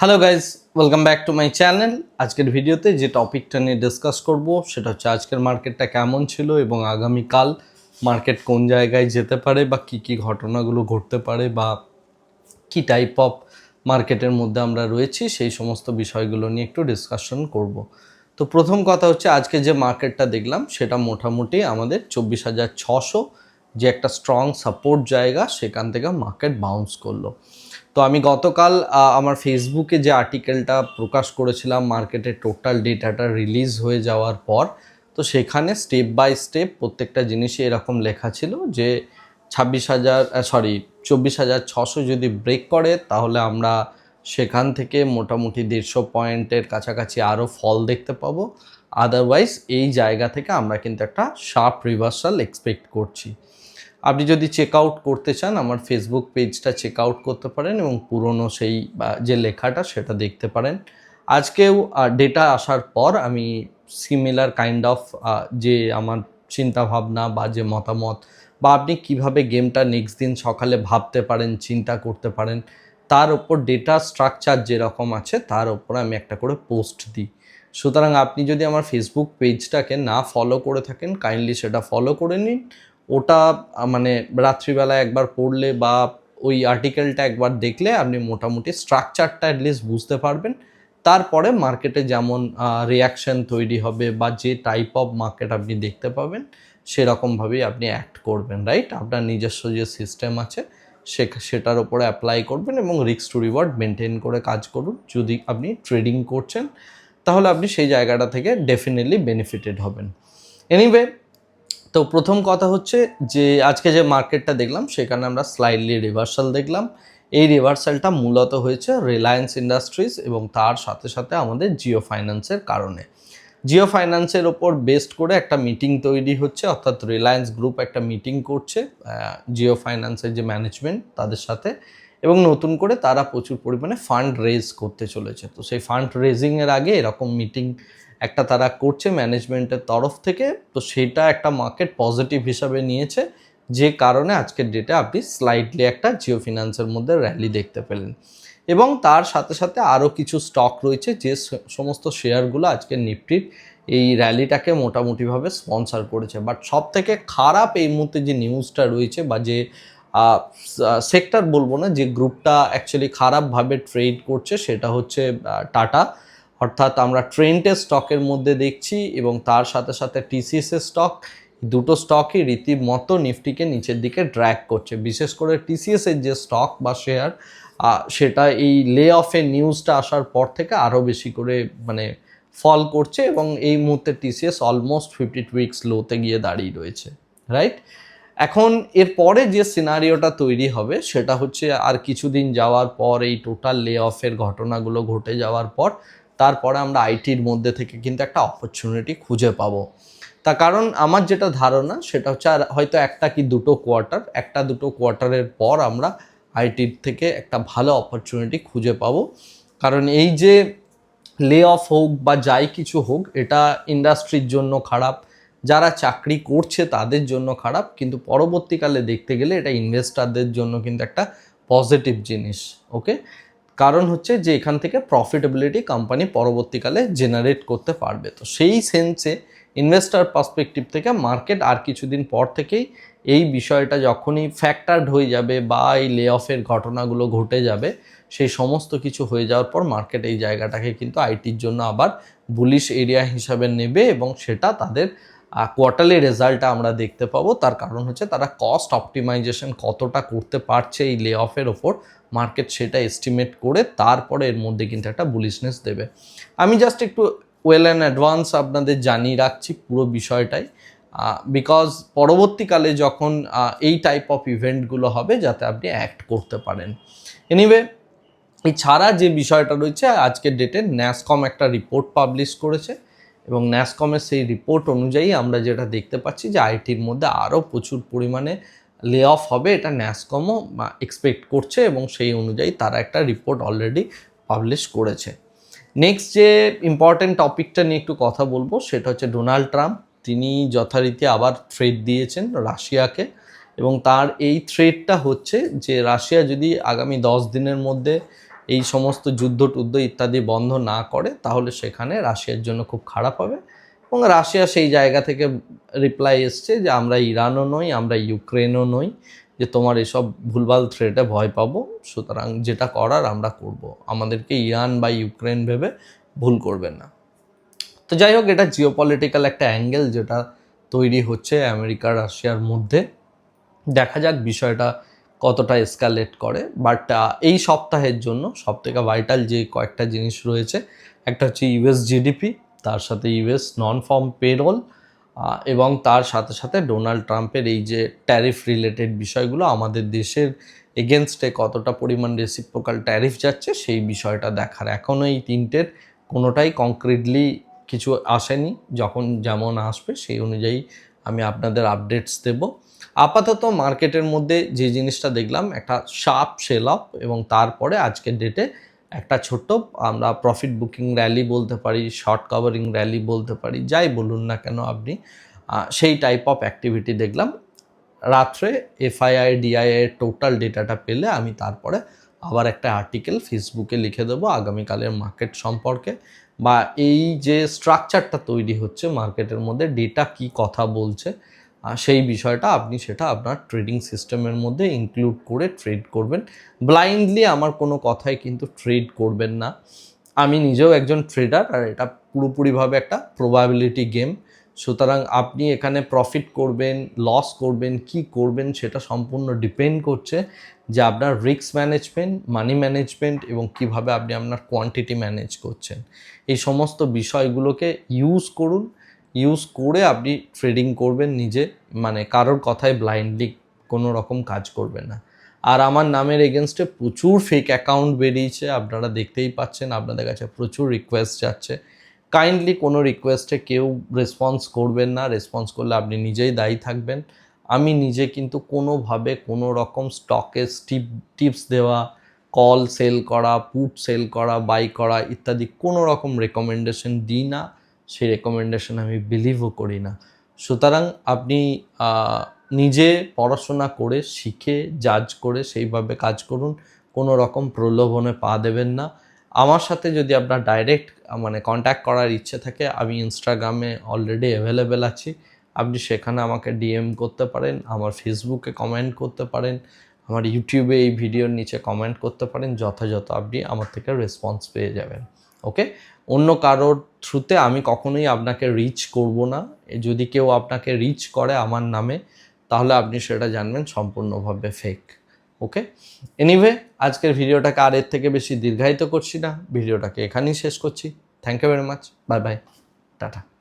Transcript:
Hello guys welcome back to my channel আজকের ভিডিওতে যে টপিকটা নিয়ে ডিসকাস করব, সেটা হচ্ছে আজকের মার্কেটটা কেমন ছিল এবং আগামীকাল মার্কেট কোন জায়গায় যেতে পারে বা কি কি ঘটনাগুলো ঘটতে পারে বা কি টাইপ অফ মার্কেটের মধ্যে আমরা রয়েছি, সেই সমস্ত বিষয়গুলো নিয়ে একটু ডিসকাশন করব। তো প্রথম কথা হচ্ছে আজকে যে মার্কেটটা দেখলাম, সেটা মোটামুটি আমাদের চব্বিশ হাজার ছশো যে একটা স্ট্রং সাপোর্ট জায়গা, সেখান থেকে মার্কেট বাউন্স করল। তো আমি গতকাল আমার ফেসবুকে যে আর্টিকেলটা প্রকাশ করেছিলাম মার্কেটের টোটাল ডেটাটা রিলিজ হয়ে যাওয়ার পর, তো সেখানে স্টেপ বাই স্টেপ প্রত্যেকটা জিনিসই এরকম লেখা ছিল যে ছাব্বিশ হাজার সরি চব্বিশ হাজার ছশো যদি ব্রেক করে, তাহলে আমরা সেখান থেকে মোটামুটি দেড়শো পয়েন্টের কাছাকাছি আরও ফল দেখতে পাবো। আদারওয়াইজ এই জায়গা থেকে আমরা কিন্তু একটা শার্প রিভার্সাল এক্সপেক্ট করছি। আপনি যদি চেক আউট করতে চান, আমার ফেসবুক পেজটা চেক আউট করতে পারেন এবং পুরনো সেই যে লেখাটা সেটা দেখতে পারেন। আজকেও ডেটা আসার পর আমি সিমিলার কাইন্ড অফ যে আমার চিন্তা ভাবনা বা যে মতামত, বা আপনি কীভাবে গেমটা নেক্সট দিন সকালে ভাবতে পারেন, চিন্তা করতে পারেন, তার ওপর ডেটা স্ট্রাকচার যেরকম আছে, তার ওপর আমি একটা করে পোস্ট দিই। সুতরাং আপনি যদি আমার ফেসবুক পেজটাকে না ফলো করে থাকেন কাইন্ডলি সেটা ফলো করে নিন। ওটা মানে রাত্রিবেলা একবার পড়লে বা ওই আর্টিকেলটা একবার দেখলে আপনি মোটামুটি স্ট্রাকচারটা অ্যাটলিস্ট বুঝতে পারবেন। তারপরে মার্কেটে যেমন রিয়াকশন তৈরি হবে বা যে টাইপ অফ মার্কেট আপনি দেখতে পাবেন, সেরকমভাবেই আপনি অ্যাক্ট করবেন রাইট আপনার নিজস্ব যে সিস্টেম আছে সে সেটার ওপরে অ্যাপ্লাই করবেন এবং রিস্ক টু রিওয়ার্ড মেনটেন করে কাজ করুন। যদি আপনি ট্রেডিং করছেন, তাহলে আপনি সেই জায়গাটা থেকে ডেফিনেটলি বেনিফিটেড হবেন। এনিওয়ে তো প্রথম কথা হচ্ছে যে, আজকে যে মার্কেটটা দেখলাম, সেখানে আমরা স্লাইডলি রিভার্সাল দেখলাম। এই রিভার্সালটা মূলত হয়েছে রিলায়েন্স ইন্ডাস্ট্রিজ এবং তার সাথে সাথে আমাদের জিও ফাইন্যান্সের কারণে। জিও ফাইন্যান্সের ওপর বেস্ট করে একটা মিটিং তৈরি হচ্ছে, অর্থাৎ রিলায়েন্স গ্রুপ একটা মিটিং করছে জিও ফাইন্যান্সের যে ম্যানেজমেন্ট তাদের সাথে। এবং নতুন করে তারা প্রচুর পরিমাণে ফান্ড রেজ করতে চলেছে। তো সেই ফান্ড রেজিংয়ের আগে এরকম মিটিং একটা তারা করছে ম্যানেজমেন্টের তরফ থেকে। তো সেটা একটা মার্কেট পজিটিভ হিসাবে নিয়েছে। যে কারণে আজকের ডেটে আপনি স্লাইডলি একটা জিও ফিনান্সের মধ্যে র্যালি দেখতে পেলেন। এবং তার সাথে সাথে আরও কিছু স্টক রয়েছে যে সমস্ত শেয়ারগুলো আজকে নিফটির এই র্যালিটাকে মোটামুটিভাবে স্পন্সর করেছে। বাট সব থেকে খারাপ এই মুহূর্তে যে নিউজটা রয়েছে বা যে সেক্টর বলব না, যে গ্রুপটা অ্যাকচুয়ালি খারাপভাবে ট্রেড করছে, সেটা হচ্ছে টাটা অর্থাৎ আমরা ট্রেন্টের স্টকের মধ্যে দেখছি এবং তার সাথে সাথে টিসিএসের স্টক দুটো স্টকই রীতিমতো নিফটিকে নিচের দিকে ড্র্যাক করছে। বিশেষ করে টিসিএসের যে স্টক বা শেয়ার সেটা এই লে অফের নিউজটা আসার পর থেকে আরও বেশি করে মানে ফল করছে এবং এই মুহূর্তে TCS almost fifty two weeks লোতে গিয়ে দাঁড়িয়ে রয়েছে রাইট এখন এর পরে যে সিনারিওটা তৈরি হবে, সেটা হচ্ছে আর কিছুদিন যাওয়ার পর, এই টোটাল লে অফের ঘটনাগুলো ঘটে যাওয়ার পর, তারপরে আমরা আইটির মধ্যে থেকে কিন্তু একটা অপরচুনিটি খুঁজে পাবো। তার কারণ আমার যেটা ধারণা, সেটা হচ্ছে আর হয়তো একটা কি দুটো কোয়ার্টার একটা দুটো কোয়ার্টারের পর আমরা আইটির থেকে একটা ভালো অপরচুনিটি খুঁজে পাবো। কারণ এই যে লে অফ হোক বা যাই কিছু হোক, এটা ইন্ডাস্ট্রির জন্য খারাপ যারা চাকরি করছে তাদের জন্য খারাপ, কিন্তু পরবর্তীকালে দেখতে গেলে এটা ইনভেস্টারদের জন্য কিন্তু একটা পজিটিভ জিনিস ওকে কারণ হচ্ছে যে এখান থেকে প্রফিটেবিলিটি কোম্পানি পরবর্তীকালে জেনারেট করতে পারবে। তো সেই সেন্সে ইনভেস্টার পার্সপেক্টিভ থেকে মার্কেট আর কিছুদিন পর থেকেই এই বিষয়টা যখনই ফ্যাক্টার্ড হয়ে যাবে বা এই লে অফের ঘটনাগুলো ঘটে যাবে, সেই সমস্ত কিছু হয়ে যাওয়ার পর মার্কেট এই জায়গাটাকে কিন্তু আইটির জন্য আবার বুলিশ এরিয়া হিসাবে নেবে এবং সেটা তাদের কোয়ার্টারলি রেজাল্টটা আমরা দেখতে পাবো। তার কারণ হচ্ছে তারা কস্ট অপটিমাইজেশন কতটা করতে পারছে এই লে অফের ওপর মার্কেট সেটা এস্টিমেট করে তারপরে এর মধ্যে কিন্তু একটা বুলিশনেস দেবে। আমি জাস্ট একটু ওয়েল অ্যান্ড অ্যাডভান্স আপনাদের জানিয়ে রাখছি পুরো বিষয়টাই। বিকজ পরবর্তীকালে যখন এই টাইপ অফ ইভেন্টগুলো হবে যাতে আপনি অ্যাক্ট করতে পারেন। এনিওয়ে এছাড়া যে বিষয়টা রয়েছে, আজকের ডেটে ন্যাসকম একটা রিপোর্ট পাবলিশ করেছে। এবং ন্যাসকমের সেই রিপোর্ট অনুযায়ী আমরা যেটা দেখতে পাচ্ছি যে আইটির মধ্যে আরও প্রচুর পরিমাণে লে অফ হবে, এটা ন্যাসকমও এক্সপেক্ট করছে এবং সেই অনুযায়ী তারা একটা রিপোর্ট অলরেডি পাবলিশ করেছে। নেক্সট যে ইম্পর্টেন্ট টপিকটা নিয়ে একটু কথা বলব, সেটা হচ্ছে ডোনাল্ড ট্রাম্প তিনি যথারীতি আবার থ্রেড দিয়েছেন রাশিয়াকে এবং তার এই থ্রেডটা হচ্ছে যে রাশিয়া যদি আগামী দশ দিনের মধ্যে এই সমস্ত যুদ্ধ টুদ্ধ ইত্যাদি বন্ধ না করে, তাহলে সেখানে রাশিয়ার জন্য খুব খারাপ হবে। এবং রাশিয়া সেই জায়গা থেকে রিপ্লাই এসছে যে, আমরা ইরানও নই, আমরা ইউক্রেনও নই, যে তোমার এসব ভুলভাল থ্রেটে ভয় পাবো। সুতরাং যেটা করার আমরা করব। আমাদেরকে ইরান বা ইউক্রেন ভেবে ভুল করবেন না। তো যাই হোক, এটা জিওপলিটিক্যাল একটা অ্যাঙ্গেল যেটা তৈরি হচ্ছে আমেরিকা রাশিয়ার মধ্যে। দেখা যাক বিষয়টা কতটা এসকালেট করে বাট এই সপ্তাহের জন্য সবথেকে ভাইটাল যে কয়েকটা জিনিস রয়েছে, একটা হচ্ছে ইউএস জিডিপি তার সাথে ইউএস নন ফর্ম পেরোল এবং তার সাথে সাথে ডোনাল্ড ট্রাম্পের এই যে ট্যারিফ রিলেটেড বিষয়গুলো আমাদের দেশের এগেনস্টে কতটা পরিমাণ রেসিপ্রোকাল ট্যারিফ যাচ্ছে, সেই বিষয়টা দেখার। এখনও এই তিনটের কোনোটাই কংক্রিটলি কিছু আসেনি, যখন যেমন আসবে সেই অনুযায়ী আমি আপনাদের আপডেটস দেব। আপাতত মার্কেটের মধ্যে যে জিনিসটা দেখলাম, একটা শার্প সেল আপ এবং তারপরে আজকের ডেটে একটা ছোট্ট, আমরা প্রফিট বুকিং র্যালি বলতে পারি শর্ট কভারিং র্যালি বলতে পারি, যাই বলুন না কেন আপনি সেই টাইপ অফ অ্যাক্টিভিটি দেখলাম। রাত্রে এফআইআই ডিআইআই এর টোটাল ডেটাটা পেলে আমি তারপরে আবার একটা আর্টিকেল ফেসবুকে লিখে দেবো আগামীকালের মার্কেট সম্পর্কে। বা এই যে স্ট্রাকচারটা তৈরি হচ্ছে মার্কেটের মধ্যে ডেটা কি কথা বলছে সেই বিষয়টা আপনি সেটা আপনার ট্রেডিং সিস্টেমের মধ্যে ইনক্লুড করে ট্রেড করবেন। ব্লাইন্ডলি আমার কোনো কথাই কিন্তু ট্রেড করবেন না। আমি নিজেও একজন ট্রেডার আর এটা পুরোপুরিভাবে একটা প্রবাবিলিটি গেম সুতরাং আপনি এখানে প্রফিট করবেন লস করবেন, কি করবেন সেটা সম্পূর্ণ ডিপেন্ড করছে যে আপনার রিস্ক ম্যানেজমেন্ট মানি ম্যানেজমেন্ট এবং কীভাবে আপনি আপনার কোয়ান্টিটি ম্যানেজ করছেন। এই সমস্ত বিষয়গুলোকে ইউজ করুন। ইউজ করে আপনি ট্রেডিং করবেন নিজে মানে কারোর কথায় ব্লাইন্ডলি কোনো রকম কাজ করবেন না। আর আমার নামের এগেনস্টে প্রচুর ফেক অ্যাকাউন্ট বেরিয়েছে, আপনারা দেখতেই পাচ্ছেন, আপনাদের কাছে প্রচুর রিকোয়েস্ট যাচ্ছে। কাইন্ডলি কোনো রিকোয়েস্টে কেউ রেসপন্স করবেন না রেসপন্স করলে আপনি নিজেই দায়ী থাকবেন। আমি নিজে কিন্তু কোনোভাবে কোনো রকম স্টকে স্টিপ টিপস দেওয়া কল সেল করা পুট সেল করা বাই করা ইত্যাদি কোনো রকম রেকমেন্ডেশন দিই না। সেই রেকমেন্ডেশন আমি বিলিভও করি না। সুতরাং আপনি নিজে পড়াশোনা করে, শিখে জাজ করে, সেইভাবে কাজ করুন। কোনো রকম প্রলোভনে পা দেবেন না। আমার সাথে যদি আপনার ডাইরেক্ট মানে কন্ট্যাক্ট করার ইচ্ছে থাকে, আমি ইনস্টাগ্রামে অলরেডি অ্যাভেলেবেল আছি। আপনি সেখানে আমাকে ডিএম করতে পারেন, আমার ফেসবুকে কমেন্ট করতে পারেন, আমার ইউটিউবে এই ভিডিওর নিচে কমেন্ট করতে পারেন, যথাযথ আপনি আমার থেকে রেসপন্স পেয়ে যাবেন। ওকে অন্য কারোর থ্রুতে আমি কখনোই আপনাকে রিচ করব না। যদি কেউ আপনাকে রিচ করে আমার নামে, তাহলে আপনি সেটা জানবেন সম্পূর্ণভাবে ফেক ওকে এনিওয়ে আজকের ভিডিওটাকে আর এর থেকে বেশি দীর্ঘায়িত করছি না। ভিডিওটাকে এখানেই শেষ করছি। Thank you very much bye bye tata